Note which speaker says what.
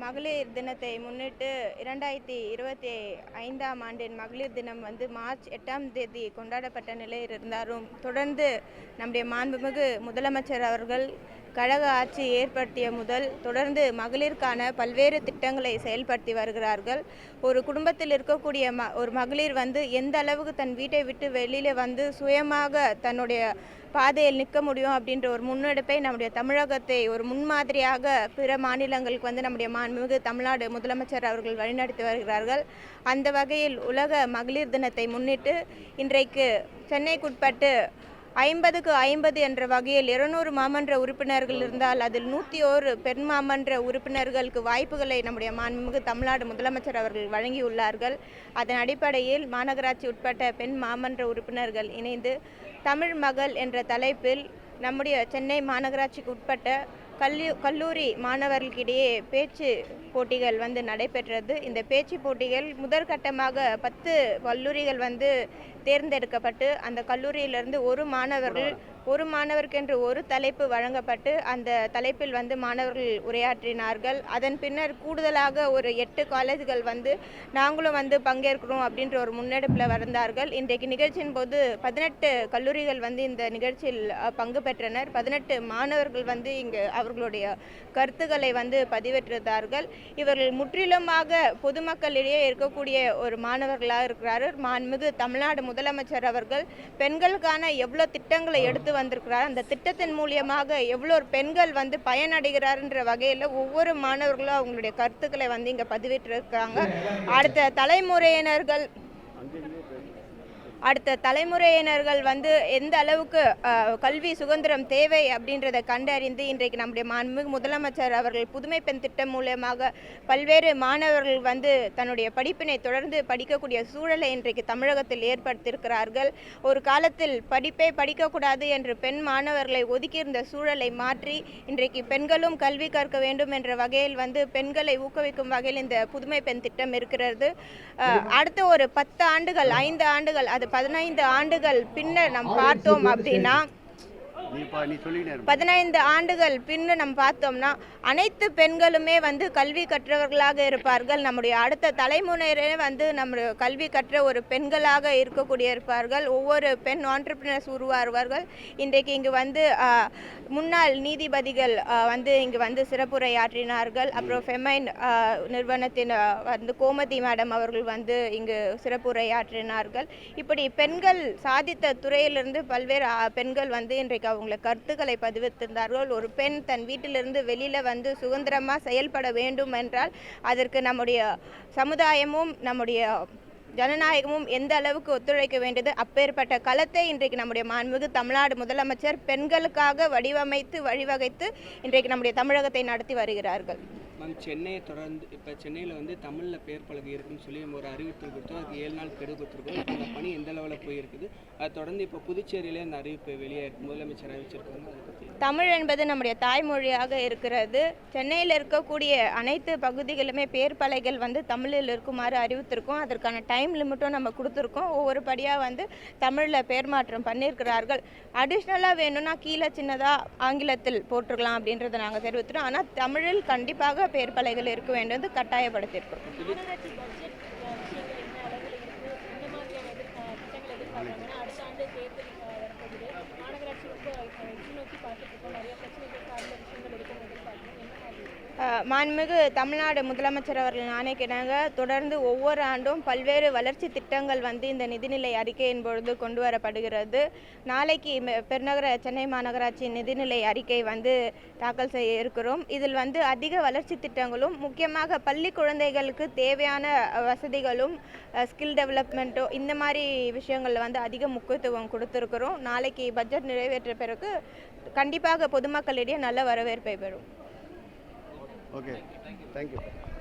Speaker 1: மகளிர் தினத்தை முன்னிட்டு இரண்டாயிரத்தி இருபத்தி ஐந்தாம் ஆண்டின் மகளிர் தினம் வந்து மார்ச் எட்டாம் தேதி கொண்டாடப்பட்ட நிலையில் இருந்தாலும் தொடர்ந்து நம்முடைய மாண்புமிகு முதலமைச்சர் அவர்கள் கழக ஆட்சி ஏற்படுத்திய முதல் தொடர்ந்து மகளிருக்கான பல்வேறு திட்டங்களை செயல்படுத்தி வருகிறார்கள். ஒரு குடும்பத்தில் இருக்கக்கூடிய ம ஒரு மகளிர் வந்து எந்த அளவுக்கு தன் வீட்டை விட்டு வெளியில் வந்து சுயமாக தன்னுடைய பாதையில் நிற்க முடியும் அப்படின்ற ஒரு முன்னெடுப்பை நம்முடைய தமிழகத்தை ஒரு முன்மாதிரியாக பிற மாநிலங்களுக்கு வந்து நம்முடைய மாண்புமிகு தமிழ்நாடு முதலமைச்சர் அவர்கள் வழிநடத்தி வருகிறார்கள். அந்த வகையில் உலக மகளிர் தினத்தை முன்னிட்டு இன்றைக்கு சென்னைக்குட்பட்டு ஐம்பதுக்கு ஐம்பது என்ற வகையில் இருநூறு மாமன்ற உறுப்பினர்கள் இருந்தால் அதில் நூற்றி ஓரு பெண் மாமன்ற உறுப்பினர்களுக்கு வாய்ப்புகளை நம்முடைய மாண்புமிகு தமிழ்நாடு முதலமைச்சர் அவர்கள் வழங்கியுள்ளார்கள். அதன் அடிப்படையில் மாநகராட்சி உட்பட்ட பெண் மாமன்ற உறுப்பினர்கள் இணைந்து தமிழ் மகள் என்ற தலைப்பில் நம்முடைய சென்னை மாநகராட்சிக்கு உட்பட்ட கல்வி கல்லூரி மாணவர்களுக்கிடையே பேச்சு போட்டிகள் வந்து நடைபெற்றது. இந்த பேச்சு போட்டிகள் முதற்கட்டமாக பத்து கல்லூரிகள் வந்து தேர்ந்தெடுக்கப்பட்டு அந்த கல்லூரியிலிருந்து ஒரு மாணவர்கள் ஒரு மாணவருக்கென்று ஒரு தலைப்பு வழங்கப்பட்டு அந்த தலைப்பில் வந்து மாணவர்கள் உரையாற்றினார்கள். அதன் பின்னர் கூடுதலாக ஒரு எட்டு காலேஜ்கள் வந்து நாங்களும் வந்து பங்கேற்கிறோம் அப்படின்ற ஒரு முன்னெடுப்பில் வந்தார்கள். இன்றைக்கு நிகழ்ச்சியின் போது பதினெட்டு கல்லூரிகள் வந்து இந்த நிகழ்ச்சியில் பங்கு பெற்றனர். பதினெட்டு மாணவர்கள் வந்து இங்கு அவர்களுடைய கருத்துக்களை வந்து பதிவேற்றிருந்தார்கள். இவர்கள் முற்றிலுமாக பொதுமக்களிடையே இருக்கக்கூடிய ஒரு மாணவர்களாக இருக்கிறார்கள். மாண்புமிகு தமிழ்நாடு முதலமைச்சர் அவர்கள் பெண்களுக்கான எவ்வளோ திட்டங்களை எடுத்து வந்திருக்கிறார் அந்த திட்டத்தின் மூலியமாக எவ்வளோ பெண்கள் வந்து பயனடைகிறார்ன்ற வகையில் ஒவ்வொரு மாணவர்களும் அவங்களுடைய கருத்துக்களை வந்து இங்கே பதிவேற்றிருக்கிறாங்க அடுத்த தலைமுறையினர்கள் அடுத்த தலைமுறையினர்கள் வந்து எந்த அளவுக்கு கல்வி சுதந்திரம் தேவை அப்படின்றத கண்டறிந்து இன்றைக்கு நம்முடைய மாண்புமிகு முதலமைச்சர் அவர்கள் புதுமை பெண் திட்டம் மூலமாக பல்வேறு மாணவர்கள் வந்து தன்னுடைய படிப்பினை தொடர்ந்து படிக்கக்கூடிய சூழலை இன்றைக்கு தமிழகத்தில் ஏற்படுத்தியிருக்கிறார்கள். ஒரு காலத்தில் படிப்பே படிக்கக்கூடாது என்று பெண் மாணவர்களை ஒதுக்கியிருந்த சூழலை மாற்றி இன்றைக்கு பெண்களும் கல்வி கற்க வேண்டும் என்ற வகையில் வந்து பெண்களை ஊக்குவிக்கும் வகையில் இந்த புதுமை பெண் திட்டம் இருக்கிறது. அடுத்த ஒரு பத்து ஆண்டுகள் ஐந்து ஆண்டுகள் அது பதினைந்து ஆண்டுகள் பின்னர் நாம் பார்த்தோம் அப்படின்னா பதினைந்து ஆண்டுகள் பின்னு நம்ம பார்த்தோம்னா அனைத்து பெண்களுமே வந்து கல்வி கற்றவர்களாக இருப்பார்கள். நம்முடைய அடுத்த தலைமுறையினரே வந்து நம்ம கல்வி கற்ற ஒரு பெண்களாக இருக்கக்கூடிய இருப்பார்கள். ஒவ்வொரு பெண் ஆண்டர்பிரினர்ஸ் உருவாருவார்கள் இன்றைக்கு இங்கு வந்து முன்னாள் நீதிபதிகள் வந்து இங்கு வந்து சிறப்புரையாற்றினார்கள். அப்புறம் ஃபெமைன் நிறுவனத்தின் வந்து கோமதி மேடம் அவர்கள் வந்து இங்கு சிறப்புரையாற்றினார்கள். இப்படி பெண்கள் சாதித்த துறையிலிருந்து பல்வேறு பெண்கள் வந்து இன்றைக்கு அவங்கள கருத்துக்களை பதிவித்திருந்தார்கள். ஒரு பெண் தன் வீட்டிலிருந்து வெளியில வந்து சுதந்திரமா செயல்பட வேண்டும் என்றால் அதற்கு நம்முடைய சமுதாயமும் நம்முடைய ஜனநாயகமும் எந்த அளவுக்கு ஒத்துழைக்க வேண்டியது? அப்பேற்பட்ட களத்தை இன்றைக்கு நம்முடைய மாண்புமிகு தமிழ்நாடு முதலமைச்சர் பெண்களுக்காக வடிவமைத்து வழிவகைத்து இன்றைக்கு நம்முடைய தமிழகத்தை நடத்தி வருகிறார்கள்.
Speaker 2: மேம் சென்னையை தொடர்ந்து இப்போ சென்னையில் வந்து தமிழில் பேர் பலகை இருக்குன்னு சொல்லி நம்ம ஒரு அறிவிப்பு கொடுத்தோம். அதுக்கு ஏழு நாள் கெடு கொடுத்துருக்கோம். இப்போ அந்த பணி எந்த லெவலில் போயிருக்குது? அதை தொடர்ந்து இப்போ புதுச்சேரியிலே அந்த அறிவிப்பு வெளியே முதலமைச்சர் அறிவிச்சிருக்காங்க. அதை பற்றி
Speaker 1: தமிழ் என்பது நம்முடைய தாய்மொழியாக இருக்கிறது. சென்னையில் இருக்கக்கூடிய அனைத்து பகுதிகளுமே பேர் பலைகள் வந்து தமிழில் இருக்குமாறு அறிவித்திருக்கோம். அதற்கான டைம் லிமிட்டும் நம்ம கொடுத்துருக்கோம். ஒவ்வொரு படியாக வந்து தமிழில் பேர் மாற்றம் பண்ணியிருக்கிறார்கள். அடிஷ்னலாக வேணும்னா கீழே சின்னதாக ஆங்கிலத்தில் போட்டிருக்கலாம் அப்படின்றத நாங்கள் தெரிவித்துட்டோம். ஆனால் தமிழில் கண்டிப்பாக பேர் பலைகள் இருக்க வேண்டியது கட்டாயப்படுத்தியிருக்கிறோம்.
Speaker 3: மாநகராட்சி மாதிரியான திட்டங்கள் எதிர்பார்க்குறாங்கன்னா அடுத்த ஆண்டு ரொம்ப நோக்கி பார்த்துட்டு இருக்கோம். நிறைய பிரச்சனைகள் சார்ந்த விஷயங்கள் இருக்கும் எதிர்பார்க்குறோம் என்ன மாதிரி
Speaker 1: அஹ் மாண்புமிகு தமிழ்நாடு முதலமைச்சர் அவர்கள் ஆணைக்கிணங்க தொடர்ந்து ஒவ்வொரு ஆண்டும் பல்வேறு வளர்ச்சி திட்டங்கள் வந்து இந்த நிதிநிலை அறிக்கையின் பொழுது கொண்டு வரப்படுகிறது. நாளைக்கு பெருநகர சென்னை மாநகராட்சி நிதிநிலை அறிக்கை வந்து தாக்கல் செய்ய இருக்கிறோம். இதில் வந்து அதிக வளர்ச்சி திட்டங்களும் முக்கியமாக பள்ளி குழந்தைகளுக்கு தேவையான வசதிகளும் ஸ்கில் டெவலப்மெண்ட்டோ இந்த மாதிரி விஷயங்களில் வந்து அதிக முக்கியத்துவம் கொடுத்துருக்குறோம். நாளைக்கு பட்ஜெட் நிறைவேற்ற பிறகு கண்டிப்பாக பொதுமக்களிடையே நல்ல வரவேற்பை பெறும்.
Speaker 4: Okay. Thank you.